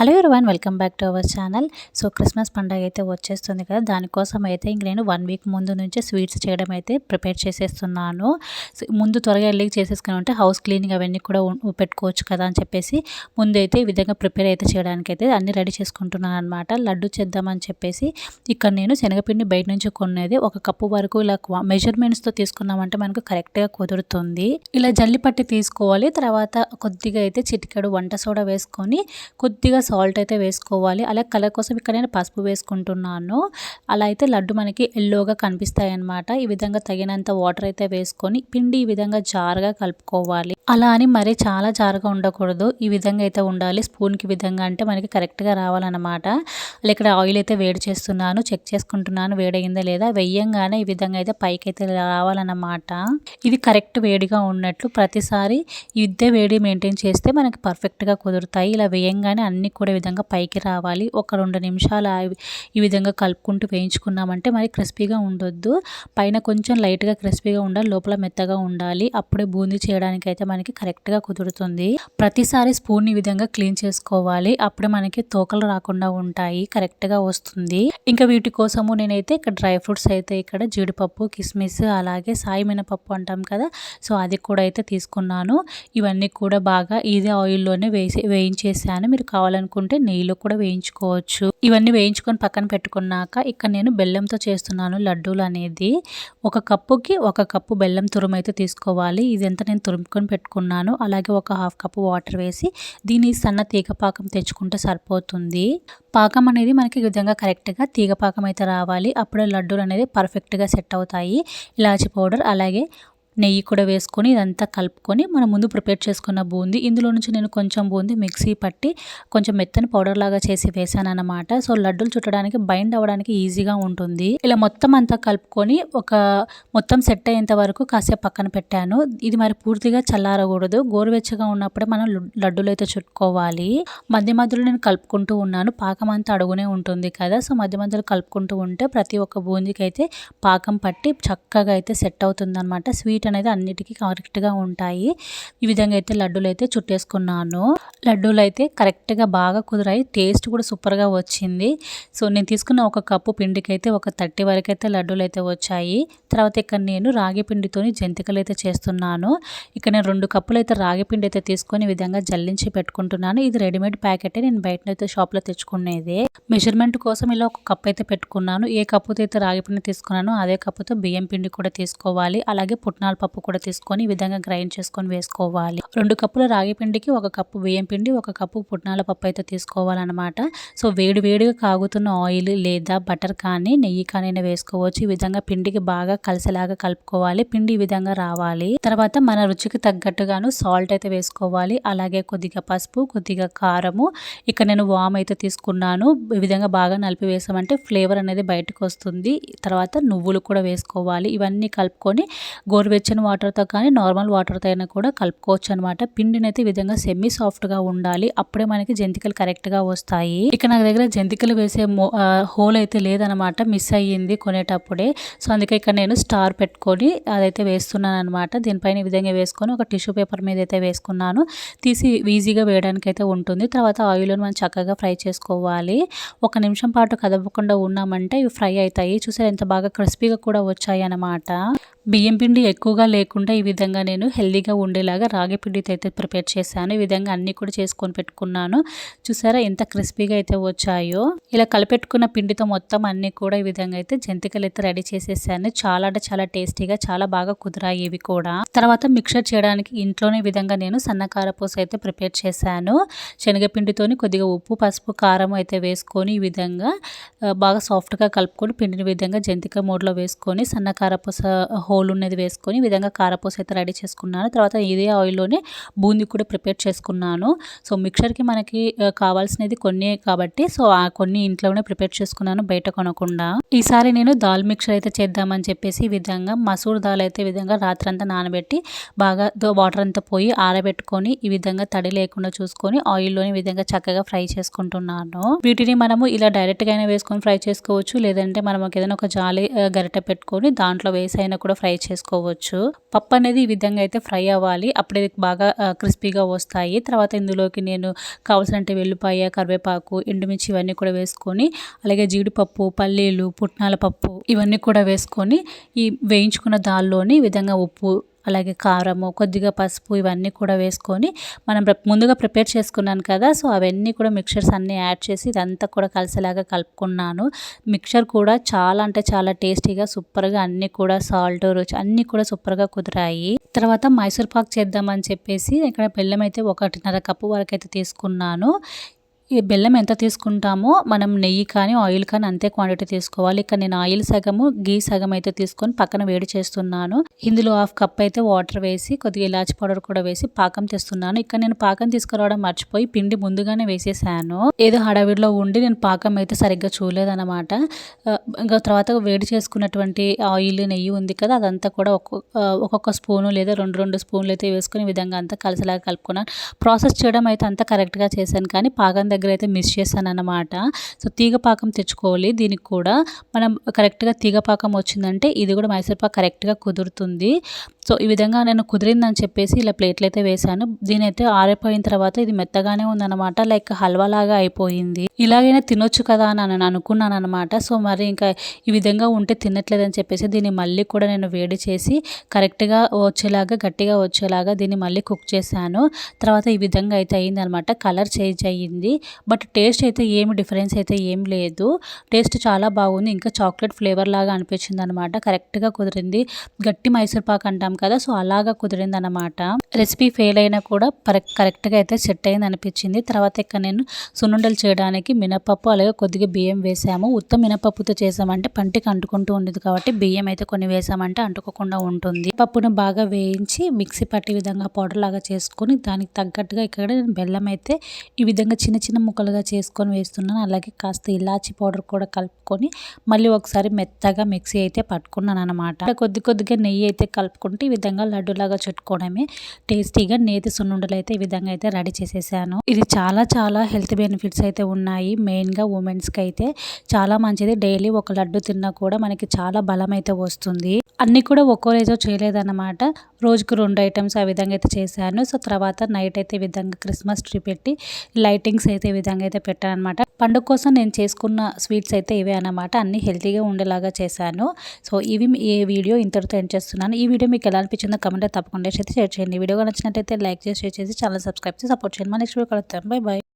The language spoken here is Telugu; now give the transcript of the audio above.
Hello one welcome back to our channel. So Christmas పండుగ అయితే వచ్చేస్తుంది కదా దానికోసం అయితే ఇంక నేను వన్ వీక్ ముందు నుంచే స్వీట్స్ చేయడం అయితే ప్రిపేర్ చేసేస్తున్నాను. ముందు త్వరగా వెళ్ళి చేసేసుకుని ఉంటే హౌస్ క్లీనింగ్ అవన్నీ కూడా పెట్టుకోవచ్చు కదా అని చెప్పేసి ముందైతే ఈ విధంగా ప్రిపేర్ అయితే చేయడానికి అయితే అన్ని రెడీ చేసుకుంటున్నాను అనమాట లడ్డు చేద్దామని చెప్పేసి ఇక్కడ నేను శనగపిండి బయట నుంచి కొనేది ఒక కప్పు వరకు ఇలా మెజర్మెంట్స్తో తీసుకున్నామంటే మనకు కరెక్ట్గా కుదురుతుంది. ఇలా జల్లి పట్టి తీసుకోవాలి. తర్వాత కొద్దిగా అయితే చిటికెడు వంట సోడా వేసుకొని కొద్దిగా సాల్ట్ అయితే వేసుకోవాలి. అలాగే కలర్ కోసం ఇక్కడ నేను పసుపు వేసుకుంటున్నాను. అలా అయితే లడ్డు మనకి ఎల్లోగా కనిపిస్తాయి అన్నమాట ఈ విధంగా తగినంత వాటర్ అయితే వేసుకొని పిండి ఈ విధంగా జారుగా కలుపుకోవాలి. అలా అని మరీ చాలా జారుగా ఉండకూడదు. ఈ విధంగా అయితే ఉండాలి. స్పూన్కి విధంగా అంటే మనకి కరెక్ట్గా రావాలన్నమాట. అలా ఇక్కడ ఆయిల్ అయితే వేడి చేస్తున్నాను. చెక్ చేసుకుంటున్నాను. వేడయిందా లేదా? వెయ్యంగానే ఈ విధంగా అయితే పైకి అయితే రావాలన్నమాట. ఇది కరెక్ట్ వేడిగా ఉన్నట్లు ప్రతిసారి ఇదే వేడి మెయింటైన్ చేస్తే మనకి పర్ఫెక్ట్గా కుదురుతాయి. ఇలా వేయంగానే అన్ని కూడా విధంగా పైకి రావాలి. ఒక రెండు నిమిషాలు ఆ- ఈ విధంగా కలుపుకుంటూ వేయించుకున్నామంటే మరి క్రిస్పీగా ఉండొద్దు. పైన కొంచెం లైట్గా క్రిస్పీగా ఉండాలి లోపల మెత్తగా ఉండాలి. అప్పుడే బూందీ చేయడానికి అయితే మనకి కరెక్ట్గా కుదురుతుంది. ప్రతిసారి స్పూన్ ఈ విధంగా క్లీన్ చేసుకోవాలి. అప్పుడే మనకి తోకలు రాకుండా ఉంటాయి కరెక్ట్గా వస్తుంది. ఇంకా వీటి కోసము నేనైతే ఇక్కడ డ్రై ఫ్రూట్స్ అయితే ఇక్కడ జీడిపప్పు కిస్మిస్ అలాగే సాయి మినపప్పు అంటాం కదా సో అది కూడా అయితే తీసుకున్నాను. ఇవన్నీ కూడా బాగా ఇదే ఆయిల్లోనే వేసి వేయించేసాను. మీరు కావాలనుకుంటే నెయ్యిలో కూడా వేయించుకోవచ్చు. ఇవన్నీ వేయించుకొని పక్కన పెట్టుకున్నాక ఇక్కడ నేను బెల్లంతో చేస్తున్నాను లడ్డూలు అనేది. ఒక కప్పుకి ఒక కప్పు బెల్లం తురుము అయితే తీసుకోవాలి. ఇదంతా నేను తురుముకొని పెట్టుకున్నాను. అలాగే ఒక హాఫ్ కప్పు వాటర్ వేసి దీన్ని సన్న తీగ పాకం తెచ్చుకుంటే సరిపోతుంది. పాకం అనేది మనకి ఈ విధంగా కరెక్ట్గా తీగ పాకం అయితే రావాలి. అప్పుడే లడ్డూలు అనేది పర్ఫెక్ట్గా సెట్ అవుతాయి. ఇలాచి పౌడర్ అలాగే నెయ్యి కూడా వేసుకొని ఇదంతా కలుపుకొని మనం ముందు ప్రిపేర్ చేసుకున్న బూంది. ఇందులో నుంచి నేను కొంచెం బూంది మిక్సీ పట్టి కొంచెం మెత్తని పౌడర్ లాగా చేసి వేసాను అనమాట సో లడ్డూలు చుట్టడానికి బైండ్ అవ్వడానికి ఈజీగా ఉంటుంది. ఇలా మొత్తం అంతా కలుపుకొని ఒక మొత్తం సెట్ అయ్యేంత వరకు కాసేపు పక్కన పెట్టాను. ఇది మరి పూర్తిగా చల్లారకూడదు. గోరువెచ్చగా ఉన్నప్పుడే మనం లడ్డూలు అయితే చుట్టుకోవాలి. మధ్య మధ్యలో నేను కలుపుకుంటూ ఉన్నాను. పాకం అంతా అడుగునే ఉంటుంది కదా. సో మధ్య మధ్యలో కలుపుకుంటూ ఉంటే ప్రతి ఒక్క బూందీకి అయితే పాకం పట్టి చక్కగా అయితే సెట్ అవుతుంది అనమాట స్వీట్ అనేది అన్నిటికీ కరెక్ట్గా ఉంటాయి. ఈ విధంగా అయితే లడ్డూలు అయితే చుట్టేసుకున్నాను. లడ్డూలు అయితే కరెక్ట్గా బాగా కుదిరాయి. టేస్ట్ కూడా సూపర్గా వచ్చింది. సో నేను తీసుకున్న ఒక కప్పు పిండికి అయితే ఒక థర్టీ వరకు అయితే లడ్డూలు అయితే వచ్చాయి. తర్వాత ఇక్కడ నేను రాగి పిండితోని జంతికలు అయితే చేస్తున్నాను. ఇక్కడ నేను రెండు కప్పులు అయితే రాగి పిండి అయితే తీసుకొని ఈ విధంగా జల్లించి పెట్టుకుంటున్నాను. ఇది రెడీమేడ్ ప్యాకెట్. నేను బయట అయితే షాప్లో తెచ్చుకునేది. మెజర్మెంట్ కోసం ఇలా ఒక కప్ అయితే పెట్టుకున్నాను. ఏ కప్పుతో అయితే రాగి పిండి తీసుకున్నానో అదే కప్పుతో బియ్యం పిండి కూడా తీసుకోవాలి. అలాగే పుట్నాల పప్పు కూడా తీసుకొని ఈ విధంగా గ్రైండ్ చేసుకొని వేసుకోవాలి. రెండు కప్పుల రాగి పిండికి ఒక కప్పు బియ్యం పిండి ఒక కప్పు పుట్నాల పప్పు అయితే తీసుకోవాలన్నమాట. సో వేడి వేడిగా కాగుతున్న ఆయిల్ లేదా బటర్ కానీ నెయ్యి కానీ వేసుకోవచ్చు. ఈ విధంగా పిండికి బాగా కలిసేలాగా కలుపుకోవాలి. పిండి ఈ విధంగా రావాలి. తర్వాత మన రుచికి తగ్గట్టుగాను సాల్ట్ అయితే వేసుకోవాలి. అలాగే కొద్దిగా పసుపు కొద్దిగా కారము. ఇక్కడ నేను వామ్ అయితే తీసుకున్నాను. ఈ విధంగా బాగా నలిపి వేసామంటే ఫ్లేవర్ అనేది బయటకు వస్తుంది. తర్వాత నువ్వులు కూడా వేసుకోవాలి. ఇవన్నీ కలుపుకొని గోరువెచ్చని వాటర్తో కానీ నార్మల్ వాటర్తో అయినా కూడా కలుపుకోవచ్చు అనమాట పిండిని అయితే విధంగా సెమీ సాఫ్ట్గా ఉండాలి. అప్పుడే మనకి జంతికలు కరెక్ట్గా వస్తాయి. ఇక నా దగ్గర జంతికలు వేసే మో- హోల్ అయితే లేదనమాట మిస్ అయ్యింది కొనేటప్పుడే. సో అందుకే ఇక్కడ నేను స్టార్ పెట్టుకొని అదైతే వేస్తున్నాను అనమాట దీనిపైన ఈ విధంగా వేసుకొని ఒక టిష్యూ పేపర్ మీద అయితే వేసుకున్నాను. తీసి ఈజీగా వేయడానికి అయితే ఉంటుంది. తర్వాత ఆయిల్లో మనం చక్కగా ఫ్రై చేసుకోవాలి. ఒక నిమిషం పాటు కదపకుండా ఉన్నామంటే ఇవి ఫ్రై అవుతాయి. చూసారు ఎంత బాగా క్రిస్పీగా కూడా వచ్చాయి అనమాట బియ్యం పిండి ఎక్కువగా లేకుండా ఈ విధంగా నేను హెల్దీగా ఉండేలాగా రాగి పిండితో అయితే ప్రిపేర్ చేశాను. ఈ విధంగా అన్నీ కూడా చేసుకొని పెట్టుకున్నాను. చూసారా ఎంత క్రిస్పీగా అయితే వచ్చాయో. ఇలా కలిపెట్టుకున్న పిండితో మొత్తం అన్నీ కూడా ఈ విధంగా అయితే జంతికలు అయితే రెడీ చేసేసాను. చాలా అంటే చాలా టేస్టీగా చాలా బాగా కుదిరాయి ఇవి కూడా. తర్వాత మిక్సర్ చేయడానికి ఇంట్లోనే విధంగా నేను సన్న కారపూస అయితే ప్రిపేర్ చేశాను. శనగపిండితోని కొద్దిగా ఉప్పు పసుపు కారం అయితే వేసుకొని ఈ విధంగా బాగా సాఫ్ట్గా కలుపుకొని పిండిని విధంగా జంతిక మోడ్లో వేసుకొని సన్న కారపూస హోల్ ఉన్నది వేసుకొని ఈ విధంగా కారపూస అయితే రెడీ చేసుకున్నాను. తర్వాత ఇదే ఆయిల్లోనే బూందీ కూడా ప్రిపేర్ చేసుకున్నాను. సో మిక్చర్కి మనకి కావాల్సినది కొన్ని కాబట్టి సో ఆ కొన్ని ఇంట్లోనే ప్రిపేర్ చేసుకున్నాను బయట కొనకుండా. ఈసారి నేను దాల్ మిక్చర్ అయితే చేద్దామని చెప్పేసి ఈ విధంగా మసూర్ దాల్ అయితే విధంగా రాత్రంతా నానబెట్టి బాగా వాటర్ అంతా పోయి ఆరబెట్టుకొని ఈ విధంగా తడి లేకుండా చూసుకొని ఆయిల్లోని ఈ విధంగా చక్కగా ఫ్రై చేసుకుంటున్నాను. వీటిని మనము ఇలా డైరెక్ట్గా అయినా వేసుకొని ఫ్రై చేసుకోవచ్చు. లేదంటే మనం ఏదైనా ఒక జాలి గరిట పెట్టుకొని దాంట్లో వేసి అయినా కూడా ఫ్రై చేసుకోవచ్చు. పప్పు అనేది ఈ విధంగా అయితే ఫ్రై అవ్వాలి. అప్పుడే బాగా క్రిస్పీగా వస్తాయి. తర్వాత ఇందులోకి నేను కావాల్సినంటే వెల్లిపాయ కరివేపాకు ఎండుమిర్చి ఇవన్నీ కూడా వేసుకొని అలాగే జీడిపప్పు పల్లీలు పుట్నాల పప్పు ఇవన్నీ కూడా వేసుకొని ఈ వేయించుకున్న దాల్లోని ఈ విధంగా ఉప్పు అలాగే కారము కొద్దిగా పసుపు ఇవన్నీ కూడా వేసుకొని మనం ముందుగా ప్రిపేర్ చేసుకున్నాను కదా సో అవన్నీ కూడా మిక్చర్స్ అన్నీ యాడ్ చేసి ఇదంతా కూడా కలిసేలాగా కలుపుకున్నాను. మిక్చర్ కూడా చాలా అంటే చాలా టేస్టీగా సూపర్గా అన్నీ కూడా సాల్ట్ రుచి అన్నీ కూడా సూపర్గా కుదిరాయి. తర్వాత మైసూర్ పాక్ చేద్దామని చెప్పేసి ఇక్కడ బెల్లం అయితే ఒకటిన్నర కప్పు వరకు అయితే తీసుకున్నాను. ఈ బెల్లం ఎంత తీసుకుంటామో మనం నెయ్యి కానీ ఆయిల్ కానీ అంతే క్వాంటిటీ తీసుకోవాలి. ఇక్కడ నేను ఆయిల్ సగము గీ సగం అయితే తీసుకొని పక్కన వేడి చేస్తున్నాను. ఇందులో హాఫ్ కప్ అయితే వాటర్ వేసి కొద్దిగా ఇలాచి పౌడర్ కూడా వేసి పాకం తెస్తున్నాను. ఇక్కడ నేను పాకం తీసుకురావడం మర్చిపోయి పిండి ముందుగానే వేసేసాను. ఏదో హడావిడిలో ఉండి నేను పాకం అయితే సరిగ్గా చూడలేదన్నమాట. ఇంకా తర్వాత వేడి చేసుకున్నటువంటి ఆయిల్ నెయ్యి ఉంది కదా అదంతా కూడా ఒక్కొక్క స్పూను లేదా రెండు రెండు స్పూన్లు అయితే వేసుకుని విధంగా అంతా కలిసిలాగా కలుపుకున్నాను. ప్రాసెస్ చేయడం అయితే అంతా కరెక్ట్గా చేశాను. కానీ పాకం దగ్గర దగ్గర అయితే మిస్ చేశాను అనమాట సో తీగ పాకం తెచ్చుకోవాలి. దీనికి కూడా మనం కరెక్ట్గా తీగపాకం వచ్చిందంటే ఇది కూడా మైసూర్పాకు కరెక్ట్గా కుదురుతుంది. సో ఈ విధంగా నేను కుదిరిందని చెప్పేసి ఇలా ప్లేట్లు అయితే వేశాను. దీని అయితే ఆరిపోయిన తర్వాత ఇది మెత్తగానే ఉందన్నమాట. లైక్ హల్వా లాగా అయిపోయింది. ఇలాగైనా తినొచ్చు కదా అని నేను అనుకున్నాను అనమాట సో మరి ఇంకా ఈ విధంగా ఉంటే తినట్లేదని చెప్పేసి దీన్ని మళ్ళీ కూడా నేను వేడి చేసి కరెక్ట్గా వచ్చేలాగా గట్టిగా వచ్చేలాగా దీన్ని మళ్ళీ కుక్ చేశాను. తర్వాత ఈ విధంగా అయితే అయిందనమాట కలర్ చేంజ్ అయ్యింది. బట్ టేస్ట్ అయితే ఏమి డిఫరెన్స్ అయితే ఏం లేదు. టేస్ట్ చాలా బాగుంది. ఇంకా చాక్లెట్ ఫ్లేవర్ లాగా అనిపించింది అనమాట కరెక్ట్గా కుదిరింది. గట్టి మైసూర్ పాక్ అంటాం కదా సో అలాగా కుదిరింది అనమాట రెసిపీ ఫెయిల్ అయినా కూడా కరెక్ట్గా అయితే సెట్ అయింది అనిపించింది. తర్వాత ఇక్కడ నేను సున్నుండలు చేయడానికి మినపప్పు అలాగే కొద్దిగా బియ్యం వేసాము. ఉత్త మినపప్పుతో చేసామంటే పంటికి అంటుకుంటూ ఉండేది కాబట్టి బియ్యం అయితే కొన్ని వేసామంటే అంటుకోకుండా ఉంటుంది. పప్పును బాగా వేయించి మిక్సీ పట్టే విధంగా పౌడర్ లాగా చేసుకొని దానికి తగ్గట్టుగా ఇక్కడ బెల్లం అయితే ఈ విధంగా చిన్న చిన్న ముక్కలుగా చేసుకొని వేస్తున్నాను. అలాగే కాస్త ఇలాచి పౌడర్ కూడా కలుపుకొని మళ్ళీ ఒకసారి మెత్తగా మిక్సీ అయితే పట్టుకున్నాను అనమాట కొద్ది కొద్దిగా నెయ్యి అయితే కలుపుకుంటే ఈ విధంగా లడ్డులాగా చుట్టుకోవడమే టేస్టీగా నేతి సున్నుండలు అయితే ఈ విధంగా అయితే రెడీ చేసేసాను. ఇది చాలా చాలా హెల్త్ బెనిఫిట్స్ అయితే ఉన్నాయి. మెయిన్గా ఉమెన్స్కి అయితే చాలా మంచిది. డైలీ ఒక లడ్డు తిన్నా కూడా మనకి చాలా బలం అయితే వస్తుంది. అన్నీ కూడా ఒక్కో రోజు చేయలేదన్నమాట. రోజుకు రెండు ఐటమ్స్ ఆ విధంగా అయితే చేశాను. సో తర్వాత నైట్ అయితే ఈ విధంగా క్రిస్మస్ ట్రీ పెట్టి లైటింగ్స్ అయితే ఈ విధంగా అయితే పెట్టాను అనమాట పండుగ కోసం నేను చేసుకున్న స్వీట్స్ అయితే ఇవే అనమాట అన్ని హెల్తీగా ఉండేలాగా చేశాను. సో ఇవి ఈ వీడియో ఇంతటితో ఎండ్ చేస్తున్నాను. ఈ వీడియో మీకు ఎలా అనిపించిందో కమెంట్ తప్పకుండా అయితే షేర్ చేయండి. వీడియో నచ్చినట్టయితే లైక్ చేసి షేర్ చేసి ఛానల్ సబ్స్క్రైబ్ చేసి సపోర్ట్ చేయండి. మా నెక్స్ట్ వీడియో కలుగుతాను బై బాయ్